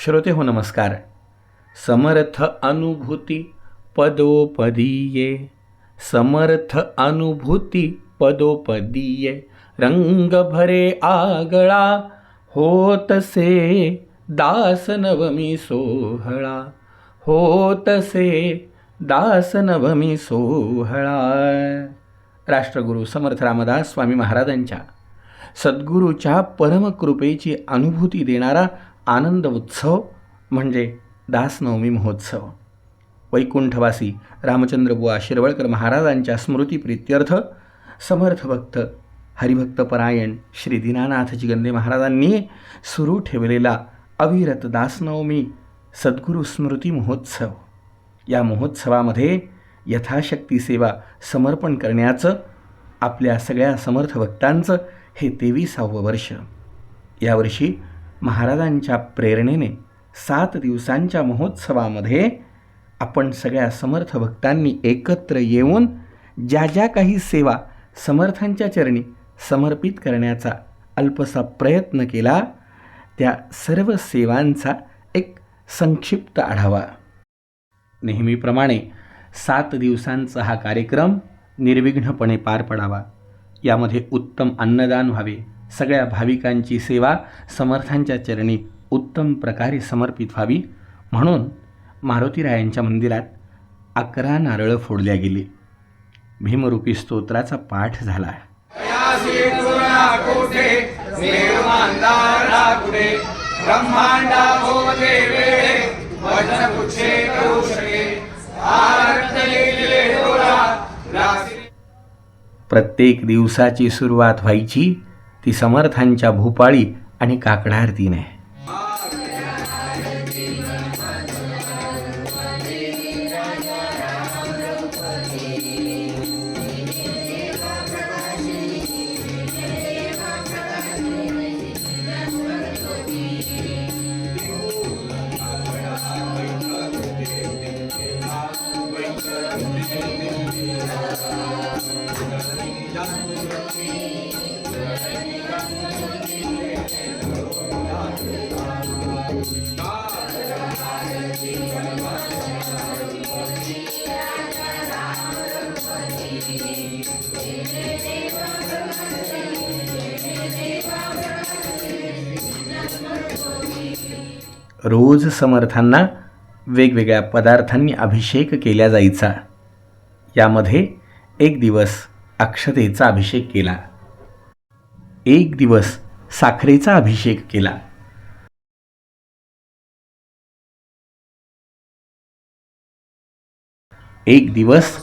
श्रोते हो नमस्कार. समर्थ अनुभूती पदोपदीये। समर्थ अनुभूती पदोपदीये। रंग भरे आगळा होतसे दास नवमी सोहळा। होतसे दास नवमी सोहळा। राष्ट्रगुरू समर्थ रामदास स्वामी महाराजांच्या सद्गुरूच्या परमकृपेची अनुभूती देणारा आनंद उत्सव म्हणजे दासनवमी महोत्सव. वैकुंठवासी रामचंद्रबुवा शिरवळकर महाराजांच्या स्मृतीप्रित्यर्थ समर्थ भक्त हरिभक्त परायण श्री दीनानाथ जिगंदे महाराजांनी सुरू ठेवलेला अविरत दासनवमी सद्गुरू स्मृती महोत्सव. या महोत्सवामध्ये यथाशक्ती सेवा समर्पण करण्याचं आपल्या सगळ्या समर्थ भक्तांचं हे तेविसावं वर्ष. यावर्षी महाराजांच्या प्रेरणेने सात दिवसांच्या महोत्सवामध्ये आपण सगळ्या समर्थ भक्तांनी एकत्र येऊन ज्या ज्या काही सेवा समर्थांच्या चरणी समर्पित करण्याचा अल्पसा प्रयत्न केला त्या सर्व सेवांचा एक संक्षिप्त आढावा. नेहमीप्रमाणे सात दिवसांचा हा कार्यक्रम निर्विघ्नपणे पार पडावा. यामध्ये उत्तम अन्नदान व्हावे. सगळ्या भाविकांची सेवा समर्थांच्या चरणी उत्तम प्रकारे समर्पित व्हावी. म्हणून मारुतीरायांच्या मंदिरात अकरा नारळं फोडल्या गेली. भीमरूपी स्तोत्राचा पाठ झाला. प्रत्येक दिवसाची सुरुवात व्हायची. ती समर्थांच्या भूपाळी आणि काकडार तीन आहे रोज समर्थांना वेगवेगळ्या पदार्थांनी अभिषेक केला जायचा. यामध्ये एक दिवस अक्षतेचा अभिषेक केला. एक दिवस साखरेचा अभिषेक केला. एक दिवस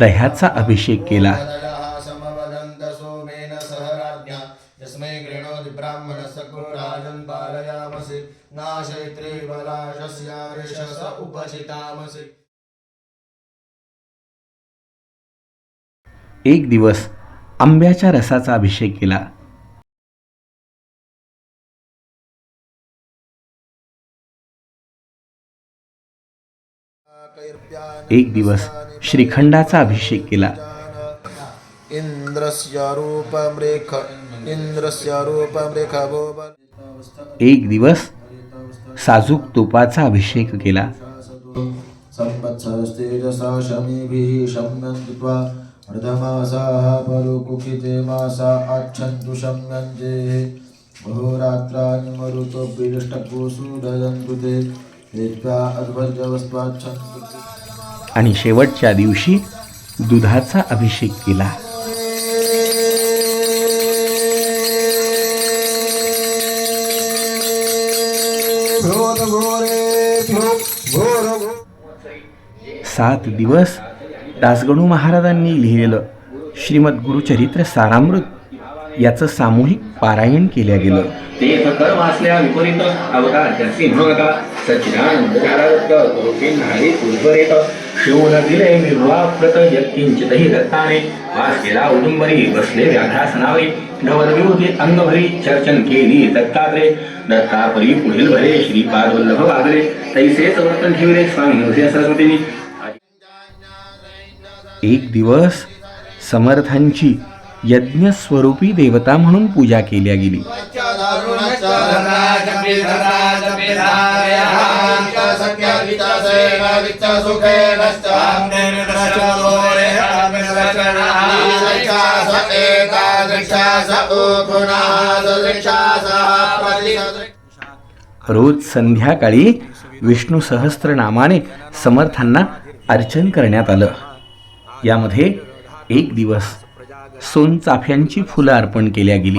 दह्याचा अभिषेक केला. कुराजन् पालयामसि। नाशयित्रे बलाशस्यारिषस उपचितामसि। एक दिवस आंब्याच्या रसाचा अभिषेक केला. एक दिवस श्रीखंडाचा अभिषेक केला. इन्द्रस्य रूपमृख एक दिवस साजूक तुपाचा अभिषेक केला. आणि शेवटच्या दिवशी दुधाचा अभिषेक केला. सात दिवस दासगणू महाराजांनी लिहिलेलं श्रीमद गुरुचरित्र सारामृत याचं सामूहिक पारायण केलं गेलं. ते कर्म असल्या विपरीत अवतार त्यासी म्हणता सच्चिदानंद कारारत्य उद्भरेत शिवून दिले विवाप्रत यत्किंचितही दत्ताने वास केला उदुंबरी बसले व्याघ्रासनावे. ढवल विभूती अंगभरी चर्चन केली दत्तात्रे। दत्तापरी पुढील भरे श्रीपाद वल्लभ वागले तैसेच वर्तन ठेवले स्वामी नरसिंह सरस्वतींनी। एक दिवस समर्थांची यज्ञस्वरूपी देवता म्हणून पूजा केल्या गेली. रोज संध्याकाळी विष्णू सहस्त्रनामाने समर्थांना अर्चन करण्यात आलं. यामध्ये एक दिवस सोनचाफ्यांची फुलं अर्पण केल्या गेली.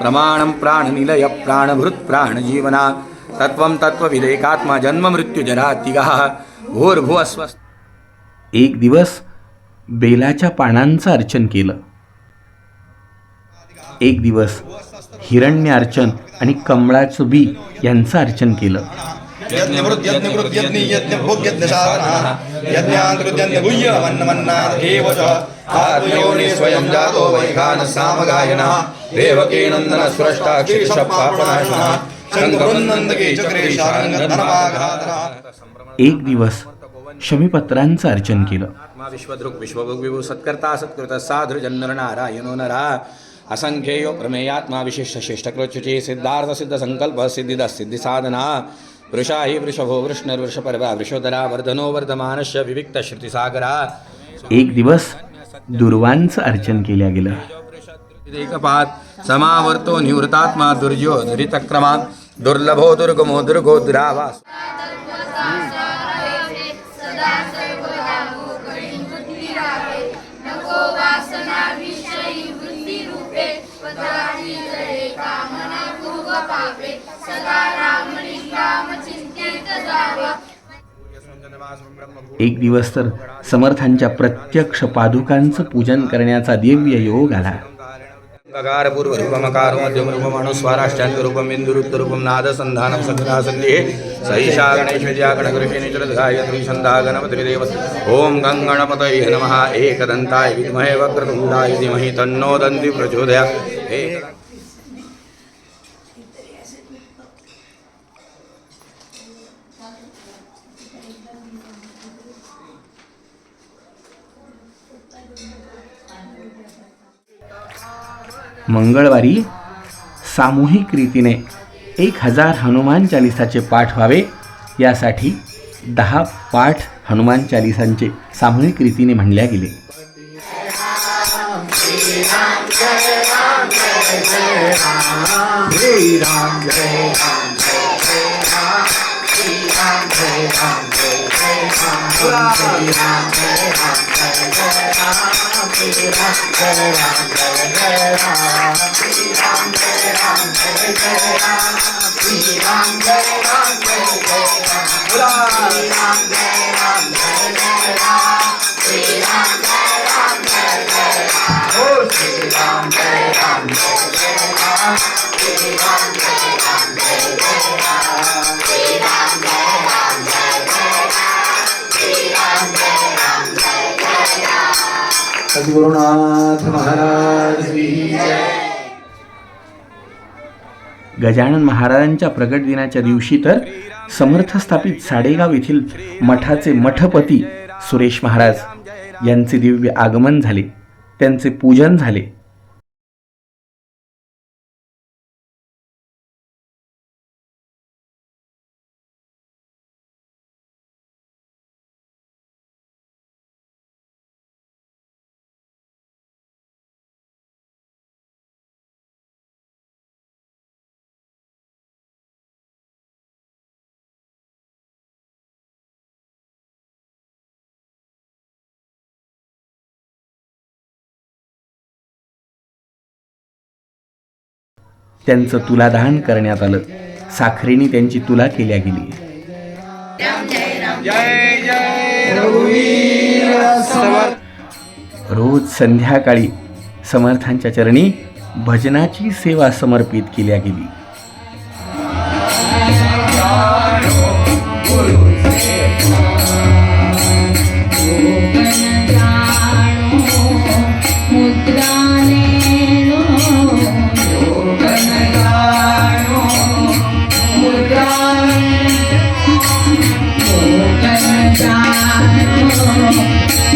प्रमाणं प्राणनिलय प्राणभृत प्राणजीवना तत्त्वं तत्त्वविदेकात्मा जन्म मृत्युजरातिगः भूर्भुवस्वस् एक दिवस बेलाच्या पानांचं अर्चन केलं. एक दिवस हिरण्य अर्चन आणि कमळाचं बी यांचं अर्चन केलं. एक दिवस शमीपत्रांचं अर्चन केलं. विश्वदृक् विश्वभुग् विभु सत्कर्ता सत्कृतः साधुर्जन्नर नारायणो नरा. असंख्येयो प्रमेयात्मा विशिष्ट शिष्टकृच्युचे सिद्धार्थ सिद्ध संकल्प सिद्धिद सिद्धि साधना। वृषा हि वृषभो वृष्णर्वृषपर्वा वृषोदरा वर्धनो वर्धमानस्य विविक्त श्रुतिसागरा। एक दिवस दुर्वांचं अर्चन केल्या गेलं. एकपात समावर्तो निवृतात्मा दुर्यो दुरितक्रमा दुर्लभो दुर्गमो दुर्गो दुरावास। एक दिवस तर समर्थांच्या प्रत्यक्ष पादुकांचं पूजन करण्याचा दिव्य योग आला. गकार पूर्व रूपमकारो मध्यम रूपम अनुस्वाराष्ट्यांत रूपम बिंदुरुक्तरूपम नाद संधानम सखदा संधे सहिषा गणेश विद्या गणकृषी निचरद गायत्री छंदा गणपतिदेव ओम गंगणपतये नमः। एकदन्ताय विद्महे वक्रतुण्डाय धीमहि तन्नो दन्ति प्रचोदयात् मंगळवारी सामूहिक रीतीने एक हजार हनुमान चालिसाचे पाठ व्हावे यासाठी दहा पाठ हनुमान चालिसांचे सामूहिक रीतीने म्हणल्या गेले. Ram, Hare Ram, Hare Gurunath Maharaj Gajanan महाराजांच्या प्रगट दिनाच्या दिवशी तर समर्थ स्थापित साडेगाव येथील मठाचे मठपती सुरेश महाराज यांचे दिव्य आगमन झाले. त्यांचे पूजन झाले. त्यांचं तुलादान करण्यात आलं. साखरेने त्यांची तुला केल्या गेली. रोज संध्याकाळी समर्थांच्या चरणी भजनाची सेवा समर्पित केल्या गेली.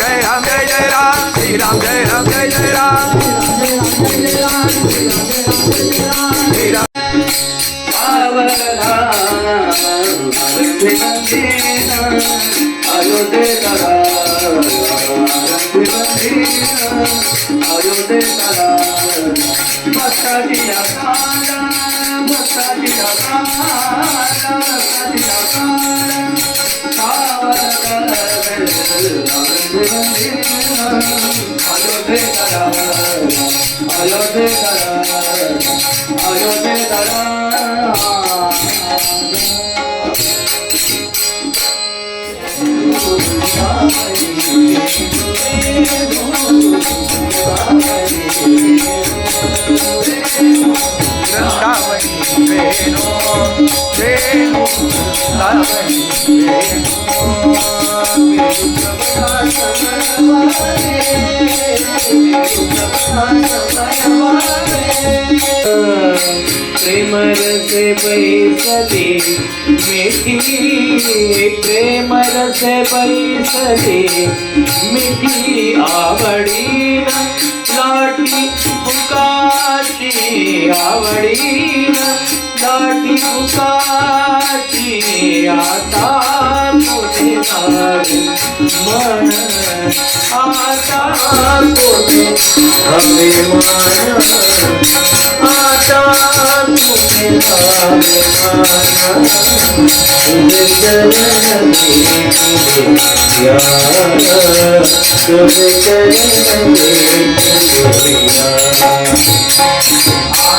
जय राम जय जय राम श्री राम जय राम जय जय राम श्री राम Stop. वेणु वेणु लावणी प्रेम रस भई मिठी प्रेम रस भई सदे मिठी आवड़ी लाटी पुकाटी आवड़ी दाटी पुकाची आता मुझे तारी मन आता मुझे हमें मन आता मुझे तारी मन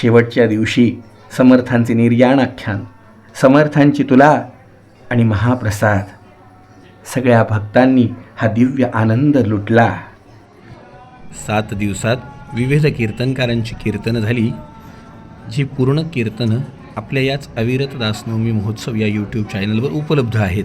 शेवटच्या दिवशी समर्थांचे निर्याण आख्यान समर्थांची तुला आणि महाप्रसाद. सगळ्या भक्तांनी हा दिव्य आनंद लुटला. सात दिवसात विविध कीर्तनकारांची कीर्तनं झाली जी पूर्ण कीर्तनं आपल्या याच अविरत दासनवमी महोत्सव या यूट्यूब चॅनलवर उपलब्ध आहेत.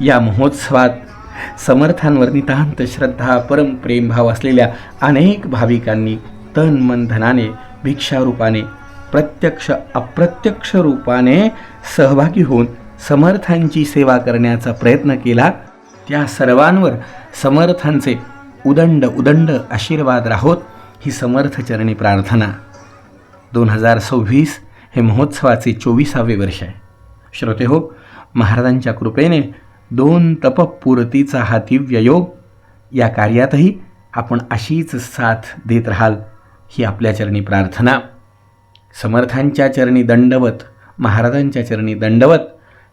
या महोत्सवात समर्थांवर नितांत श्रद्धा परम प्रेमभाव असलेल्या अनेक भाविकांनी तन मन धनाने भिक्षारूपाने प्रत्यक्ष अप्रत्यक्ष रूपाने सहभागी होऊन समर्थांची सेवा करण्याचा प्रयत्न केला. त्या सर्वांवर समर्थांचे उदंड उदंड आशीर्वाद राहोत ही समर्थचरणी प्रार्थना. दोन हजार सव्वीस हे महोत्सवाचे चोवीसावे वर्ष आहे. श्रोते हो महाराजांच्या कृपेने दोन तपपूर्तीचा हा दिव्य योग या कार्यातही आपण अशीच साथ देत राहाल ही आपल्या चरणी प्रार्थना. समर्थांच्या चरणी दंडवत महाराजांच्या चरणी दंडवत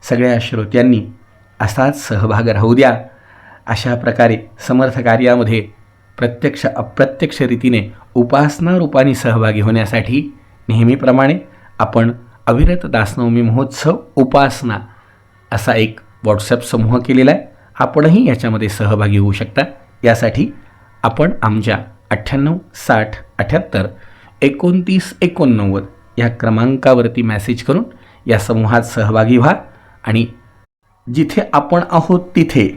सगळ्या श्रोत्यांनी असाच सहभाग राहू द्या. अशा प्रकारे समर्थ कार्यामध्ये प्रत्यक्ष अप्रत्यक्ष रीतीने उपासना रूपाने सहभागी होण्यासाठी नेहमीप्रमाणे आपण अविरत दासनवमी महोत्सव उपासना असा एक व्हॉट्सॲप समूह केलेला आहे. आपणही याच्यामध्ये सहभागी होऊ शकता. यासाठी आपण आमच्या अठ्ठ्याण्णव साठ अठ्ठ्याहत्तर एकोणतीस एकोणनव्वद या क्रमांकावरती मॅसेज करून या समूहात सहभागी व्हा आणि जिथे आपण आहोत तिथे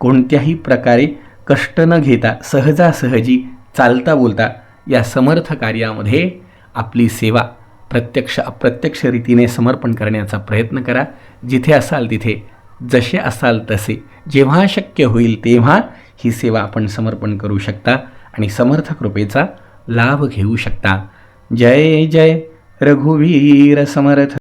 कोणत्याही प्रकारे कष्ट न घेता सहजासहजी चालता बोलता या समर्थ कार्यामध्ये आपली सेवा प्रत्यक्ष अप्रत्यक्ष रीतीने समर्पण करण्याचा प्रयत्न करा. जिथे असाल तिथे जसे असाल तसे. जेव्हा शक्य होईल तेव्हा ही सेवा आपण समर्पण करू शकता आणि समर्थ कृपेचा लाभ घेऊ शकता. जय जय. रघुवीर समर्थ.